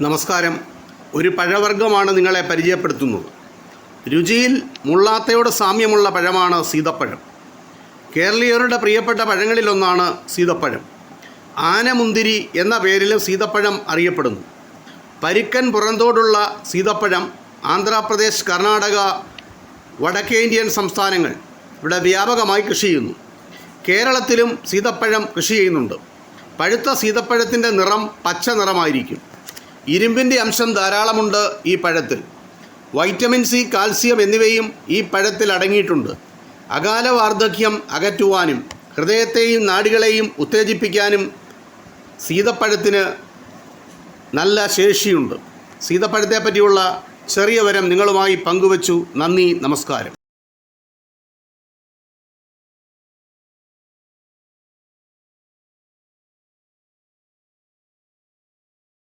നമസ്കാരം. ഒരു പഴവർഗമാണ് നിങ്ങളെ പരിചയപ്പെടുത്തുന്നത്. രുചിയിൽ മുള്ളാത്തയോട് സാമ്യമുള്ള പഴമാണ് സീതപ്പഴം. കേരളീയരുടെ പ്രിയപ്പെട്ട പഴങ്ങളിലൊന്നാണ് സീതപ്പഴം. ആനമുന്തിരി എന്ന പേരിലും സീതപ്പഴം അറിയപ്പെടുന്നു. പരിക്കൻ പുറന്തോടുള്ള സീതപ്പഴം ആന്ധ്രാപ്രദേശ് കർണാടക വടക്കേ ഇന്ത്യൻ സംസ്ഥാനങ്ങൾ ഇവിടെ വ്യാപകമായി കൃഷി ചെയ്യുന്നു. കേരളത്തിലും സീതപ്പഴം കൃഷി ചെയ്യുന്നുണ്ട്. പഴുത്ത സീതപ്പഴത്തിന്റെ നിറം പച്ച നിറമായിരിക്കും. ഇരുമ്പിന്റെ അംശം ധാരാളമുണ്ട് ഈ പഴത്തിൽ. വൈറ്റമിൻ സി കാൽസ്യം എന്നിവയും ഈ പഴത്തിൽ അടങ്ങിയിട്ടുണ്ട്. അകാല വാർദ്ധക്യം അകറ്റുവാനും ഹൃദയത്തെയും നാഡികളെയും ഉത്തേജിപ്പിക്കാനും സീതപ്പഴത്തിന് നല്ല ശേഷിയുണ്ട്. സീതപ്പഴത്തെ പറ്റിയുള്ള ചെറിയ വരം നിങ്ങളുമായി പങ്കുവച്ചു. നന്ദി നമസ്കാരം.